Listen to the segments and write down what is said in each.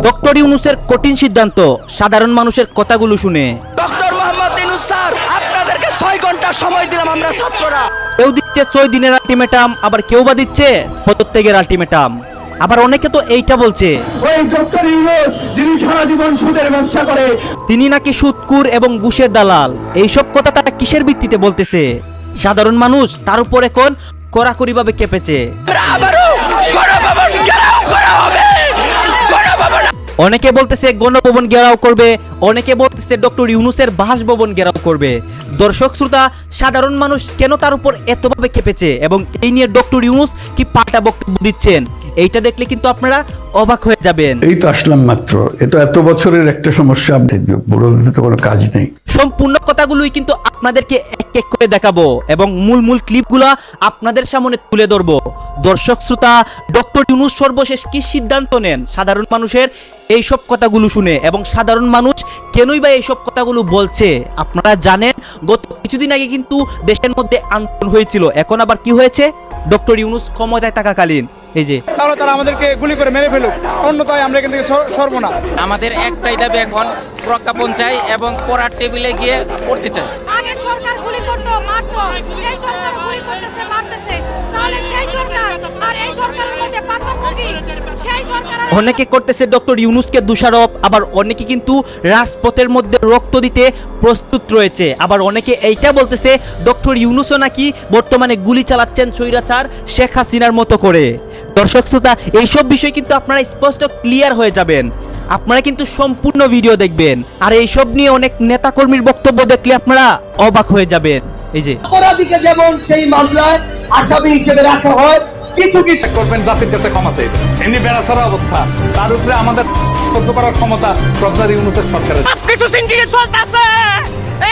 Doctor ইউনুসের কঠিন সিদ্ধান্ত সাধারণ মানুষের কথাগুলো শুনে। ডক্টর মোহাম্মদ ইনুস স্যার আপনাদেরকে ছয় ঘণ্টা সময় দিলাম আমরা ছাত্ররা। কেউ দিচ্ছে ছয় দিনের আলটিমেটাম আবার কেউ বা দিচ্ছে পদত্যাগের আলটিমেটাম। আবার অনেকে তো এইটা বলছে। ওই ডক্টর ইউনুস যিনি সারা জীবন সুদের ব্যবসা করে তিনি নাকি সুদকুর এবং ঘুষের দালাল। এইসব কথা তারা কিসের ভিত্তিতে বলতেছে? সাধারণ মানুষ তার উপর এখন কড়াকড়িভাবে কেঁপেছে। আবারও গণভবন অনেকে বলতেছে গণভবন ঘেরাও করবে অনেকে বলতেছে ডক্টর ইউনুসের বাসভবন ঘেরাও করবে। দর্শক শ্রোতা সাধারণ মানুষ কেন তার উপর এতভাবে খেপেছে এবং এই নিয়ে ডক্টর ইউনুস কি পাল্টা বক্তব্য দিচ্ছেন? এইটা দেখলে কিন্তু আপনারা অবাক হয়ে যাবেন। এই তো আসলাম মাত্র। এ তো এত বছরের একটা সমস্যা। বুড়োদের তো কোনো কাজ নেই। সম্পূর্ণ কথাগুলোই কিন্তু আপনাদেরকে এক এক করে দেখাবো এবং মূল মূল ক্লিপগুলা আপনাদের সামনে তুলে ধরবো। দর্শক শ্রোতা ডক্টর ইউনুস সর্বশেষ কি সিদ্ধান্ত নেন? সাধারণ মানুষের এইসব কথাগুলো শুনে এবং সাধারণ মানুষ কেনই বা এইসব কথাগুলো বলছে? আপনারা জানেন গত কিছুদিন আগে কিন্তু দেশের মধ্যে আন্দোলন হয়েছিল। এখন আবার কি হয়েছে? ডক্টর ইউনুস ক্ষমতায় থাকাকালীন। এই যে। তাহলে তারা আমাদেরকে গুলি করে মেরে ফেলুক। অন্যথায় আমরা এখান থেকে সরবো না। আমাদের একটাই দাবি এখন প্রজ্ঞাপন চাই এবং পড়ার টেবিলে গিয়ে পড়তে চাই। আগে সরকার গুলি করতো মারতো। এই সরকার গুলি করতেছে মারতেছে অনেকে করতেছে ডক্টর ইউনুসকে দোষারোপ আবার অনেকে কিন্তু রাজপথের মধ্যে রক্ত দিতে প্রস্তুত রয়েছে। আবার অনেকে এইটা বলতেছে ডক্টর ইউনুসও নাকি বর্তমানে গুলি চালাচ্ছেন স্বৈরাচার শেখ হাসিনার মতো করে। দর্শক শ্রোতা এইসব বিষয় কিন্তু আপনারা স্পষ্ট ক্লিয়ার হয়ে যাবেন। আপনারা কিন্তু সম্পূর্ণ ভিডিও দেখবেন। আর এইসব নিয়ে অনেক নেতাকর্মীর বক্তব্য দেখলে আপনারা অবাক হয়ে যাবেন। এই যে অপরাধীকে যেমন সেই মামলায় আসামি হিসেবে রাখা হয় কিছু কিছু করবেন জাতির কাছে ক্ষমাতে। এমনি বেড়াছাড়া অবস্থা। তার উপরে আমাদের সহ্য করার ক্ষমতা প্রফেসর ইউনুসের সরকারের। কিছু সিন্ডিকেট চলতেছে!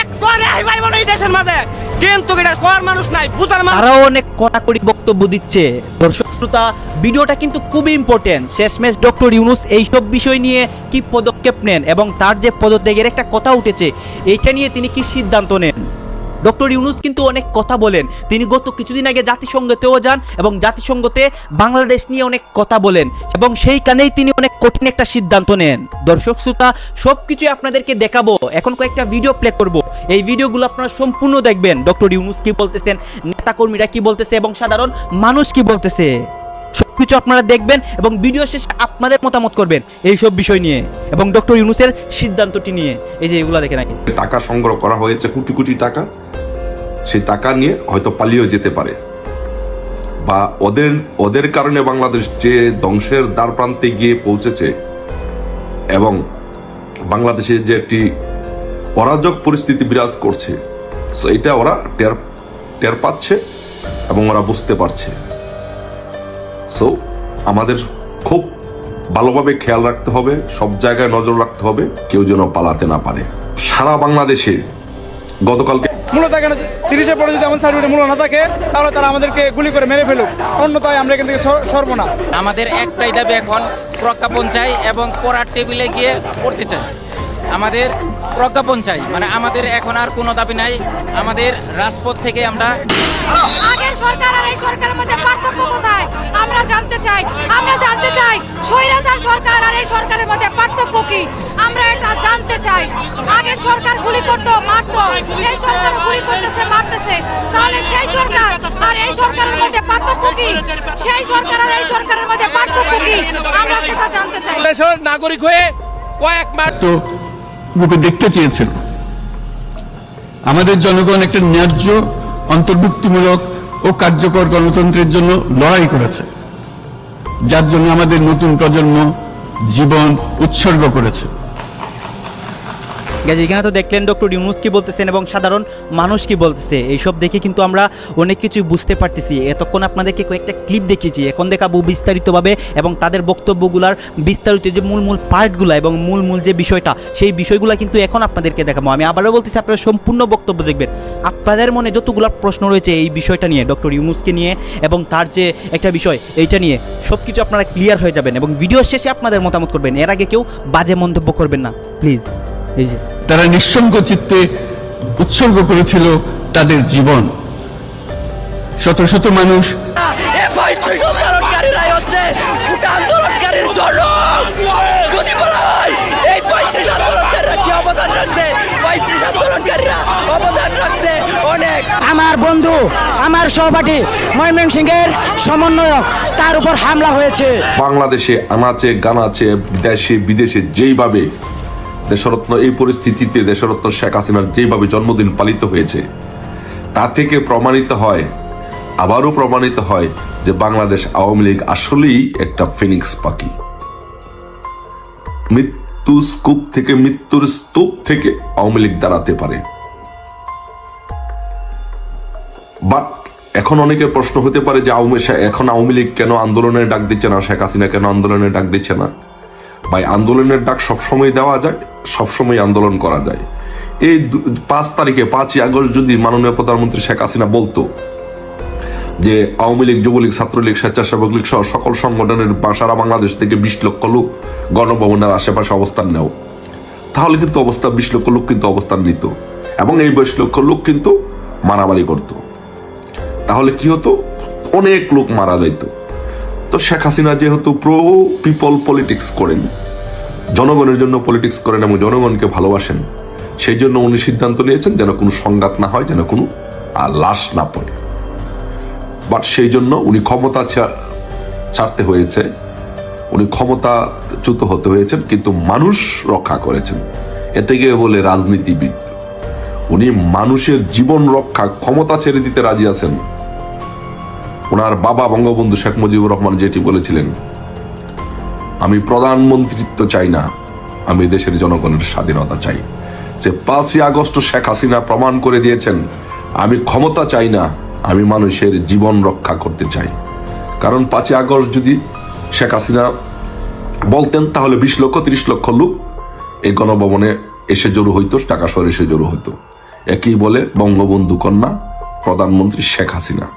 এক করে আই ভাই বলে এই দেশের মাঝে। কিন্তু এটা কর মানুষ নাই বুঝার মানুষ তারাও অনেক কড়াকড়ি বক্তব্য দিচ্ছে। দর্শক শ্রোতা ভিডিওটা কিন্তু খুবই ইম্পর্টেন্ট শেষমেশ ডক্টর ইউনুস এইসব বিষয় নিয়ে কি পদক্ষেপ নেন এবং তার যে পদত্যাগের একটা কথা উঠেছে এইটা নিয়ে তিনি কি সিদ্ধান্ত নেন? ডক্টর ইউনুস কিন্তু অনেক কথা বলেন। তিনি গত কিছুদিন আগে জাতিসংঘতেও যান এবং জাতিসংঘতে বাংলাদেশ নিয়ে অনেক কথা বলেন এবং সেই কানেই তিনি অনেক কঠিন একটা সিদ্ধান্ত নেন। দর্শক, শ্রোতা সব কিছুই আপনাদেরকে দেখাবো। এখন কয়েকটা ভিডিও প্লে করব। এই ভিডিওগুলো আপনারা সম্পূর্ণ দেখবেন। ডক্টর ইউনুস কি বলতেছেন, নেতাকর্মীরা কি বলতেছে এবং সাধারণ মানুষ কি বলতেছে? সবকিছু আপনারা দেখবেন এবং ভিডিও শেষে আপনাদের মতামত করবেন এই সব বিষয় নিয়ে এবং ডক্টর ইউনুসের সিদ্ধান্তটি নিয়ে। এই যে এগুলো দেখে নাকি টাকা সংগ্রহ করা হয়েছে, কোটি কোটি টাকা। সেই টাকা নিয়ে হয়তো পালিয়েও যেতে পারে। বা ওদের ওদের কারণে বাংলাদেশ যে ধ্বংসের দ্বার প্রান্তে গিয়ে পৌঁছেছে এবং বাংলাদেশে যে একটি অরাজক পরিস্থিতি বিরাজ করছে সো এটা ওরা টের টের পাচ্ছে এবং ওরা বুঝতে পারছে। সো আমাদের খুব ভালোভাবে খেয়াল রাখতে হবে, সব জায়গায় নজর রাখতে হবে, কেউ যেন পালাতে না পারে। সারা বাংলাদেশে গতকালকে মূলত এখানে তিরিশে পরে যদি আমাদের সার্টিফিকেট মূল্য না থাকে তাহলে তারা আমাদেরকে গুলি করে মেরে ফেলুক। অন্যথায় আমরা এখান থেকে সর- সরবো না। আমাদের একটাই দাবি এখন প্রজ্ঞাপন চাই এবং পড়ার টেবিলে গিয়ে পড়তে চাই। আমাদের প্রজ্ঞাপন চাই। মানে আমাদের এখন আর কোনো দাবি নাই। আমাদের রাজপথ থেকে আমরা আগের সরকার আর এই সরকারের মধ্যে পার্থক্য কোথায়? আমরা জানতে চাই। আমরা জানতে চাই স্বৈরাচার সরকার আর এই সরকারের মধ্যে পার্থক্য কি? আমরা এটা জানতে চাই আগের সরকার গুলি করতো মারতো। এই সরকার গুলি করতেছে মারতেছে। তাহলে সেই সরকার আর এই সরকারের মধ্যে পার্থক্য কি? সেই সরকার আর এই সরকারের মধ্যে পার্থক্য কি? আমরা সেটা জানতে চাই। দেশের নাগরিক হয়ে কয়েক মাস তো দেখতে চেয়েছিল আমাদের জনগণ একটা ন্যায্য অন্তর্ভুক্তিমূলক ও কার্যকর গণতন্ত্রের জন্য লড়াই করেছে। যার জন্য আমাদের নতুন প্রজন্ম জীবন উৎসর্গ করেছে। গেছে এখানে তো দেখলেন ডক্টর ইউনুস কি বলতেছেন এবং সাধারণ মানুষ কি বলতেছে? এইসব দেখে কিন্তু আমরা অনেক কিছুই বুঝতে পারতেছি। এতক্ষণ আপনাদেরকে কয়েকটা ক্লিপ দেখিয়েছি। এখন দেখাবো বিস্তারিতভাবে এবং তাদের বক্তব্যগুলার বিস্তারিত যে মূল মূল পার্টগুলো এবং মূল মূল যে বিষয়টা, সেই বিষয়গুলো কিন্তু এখন আপনাদেরকে দেখাবো। আমি আবারও বলতেছি, আপনারা সম্পূর্ণ বক্তব্য দেখবেন। আপনাদের মনে যতগুলো প্রশ্ন রয়েছে এই বিষয়টা নিয়ে, ডক্টর ইউনুসকে নিয়ে এবং তার যে একটা বিষয়, এইটা নিয়ে সব কিছু আপনারা ক্লিয়ার হয়ে যাবেন এবং ভিডিও শেষে আপনাদের মতামত করবেন। এর আগে কেউ বাজে মন্তব্য করবেন না। প্লিজ এই যে। তারা নিঃসঙ্গ চিত্তে উৎসর্গ করেছিল তাদের জীবন। শত শত মানুষ আমার বন্ধু আমার সহপাঠী ময়মন সিংহের সমন্বয়ক তার উপর হামলা হয়েছে। বাংলাদেশে আনাচে গানাচে দেশে বিদেশে যেইভাবে দেশরত্ন এই পরিস্থিতিতে দেশরত্ন শেখ হাসিনার যেভাবে জন্মদিন পালিত হয়েছে, তা থেকে প্রমাণিত হয়, আবারও প্রমাণিত হয় যে বাংলাদেশ আওয়ামী লীগ আসলেই একটা ফিনিক্স পাখি। মৃত্যু স্তূপ থেকে মৃত্যুর স্তূপ থেকে আওয়ামী লীগ দাঁড়াতে পারে। বাট এখন অনেকের প্রশ্ন হতে পারে যে আওয়ামী এখন আওয়ামী লীগ কেন আন্দোলনের ডাক দিচ্ছে না? শেখ হাসিনা কেন আন্দোলনের ডাক দিচ্ছে না? ভাই, আন্দোলনের ডাক সবসময় দেওয়া যায়। সবসময় আন্দোলন করা যায়। এই পাঁচ তারিখে, পাঁচই আগস্ট যদি মাননীয় প্রধানমন্ত্রী শেখ হাসিনা বলতো যে আওয়ামী লীগ, যুবলীগ, ছাত্রলীগ, স্বেচ্ছাসেবক লীগ সহ সকল সংগঠনের সারা বাংলাদেশ থেকে বিশ লক্ষ লোক গণভবনের আশেপাশে অবস্থান নেও। তাহলে কিন্তু অবস্থা, বিশ লক্ষ লোক কিন্তু অবস্থান নিত এবং এই বিশ লক্ষ লোক কিন্তু মারামারি করতো। তাহলে কি হতো? অনেক লোক মারা যাইত। তো শেখ হাসিনা যেহেতু প্রো পিপল পলিটিক্স করেন জনগণের জন্য পলিটিক্স করেন এবং জনগণকে ভালোবাসেন, সেই জন্য উনি সিদ্ধান্ত নিয়েছেন যেন কোনো সংঘাত না হয়, যেন কোনো লাশ না পড়ে। বাট সেই জন্য উনি ক্ষমতা ছাড়তে হয়েছে। উনি ক্ষমতাচ্যুত হতে হয়েছেন, কিন্তু মানুষ রক্ষা করেছেন। এটাকে বলে রাজনীতিবিদ, উনি মানুষের জীবন রক্ষা, ক্ষমতা ছেড়ে দিতে রাজি আছেন। ওনার বাবা বঙ্গবন্ধু শেখ মুজিবুর রহমান যেটি বলেছিলেন আমি প্রধানমন্ত্রিত্ব চাই না। আমি দেশের জনগণের স্বাধীনতা চাই। যে পাঁচই আগস্ট শেখ হাসিনা প্রমাণ করে দিয়েছেন, আমি ক্ষমতা চাই না, আমি মানুষের জীবন রক্ষা করতে চাই। কারণ পাঁচই আগস্ট যদি শেখ হাসিনা বলতেন, তাহলে বিশ লক্ষ, তিরিশ লক্ষ লোক এই গণভবনে এসে জড়ো হইতো টাকা শহরে এসে জড়ো হইতো। একই বলে বঙ্গবন্ধু কন্যা, প্রধানমন্ত্রী শেখ হাসিনা।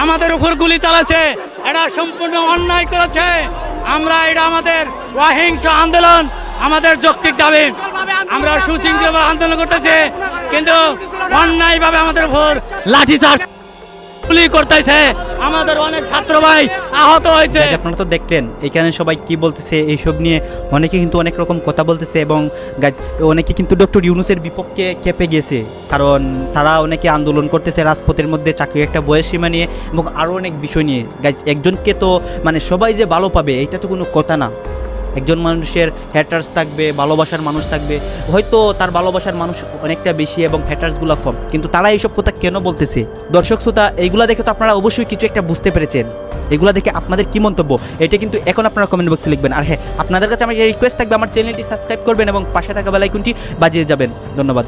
আমাদের উপর গুলি চালাচ্ছে এটা সম্পূর্ণ অন্যায় করেছে। আমরা এটা আমাদের অহিংস আন্দোলন, আমাদের যৌক্তিক দাবি। আমরা সুশৃঙ্খল আন্দোলন করতেছি। কিন্তু অন্যায়ভাবে আমাদের উপর লাঠিচার্জ গুলি করতেছে। আমাদের অনেক ছাত্র ভাই আহত হয়েছে। আপনারা তো দেখলেন, এখানে সবাই কি বলতেছে এইসব নিয়ে অনেকে কিন্তু অনেক রকম কথা বলতেছে এবং অনেকে কিন্তু ডক্টর ইউনুসের বিপক্ষে কেঁপে গেছে। কারণ তারা অনেকে আন্দোলন করতেছে রাজপথের মধ্যে চাকরির একটা বয়স সীমা নিয়ে এবং আরও অনেক বিষয় নিয়ে। গাইজ, একজনকে তো মানে সবাই যে ভালো পাবে এটা তো কোনো কথা না। একজন মানুষের হ্যাটার্স থাকবে, ভালোবাসার মানুষ থাকবে। হয়তো তার ভালোবাসার মানুষ অনেকটা বেশি এবং হ্যাটার্সগুলো কম। কিন্তু তারা এইসব কথা কেন বলতেছে? দর্শক, শ্রোতা, এইগুলো দেখে তো আপনারা অবশ্যই কিছু একটা বুঝতে পেরেছেন। এগুলো দেখে আপনাদের কি মন্তব্য? এটা কিন্তু এখন আপনারা কমেন্ট বক্সে লিখবেন। আর হ্যাঁ আপনাদের কাছে আমার রিকোয়েস্ট থাকবে, আমার চ্যানেলটি সাবস্ক্রাইব করবেন এবং পাশে থাকা বেলাইকুনটি বাজিয়ে যাবেন। ধন্যবাদ।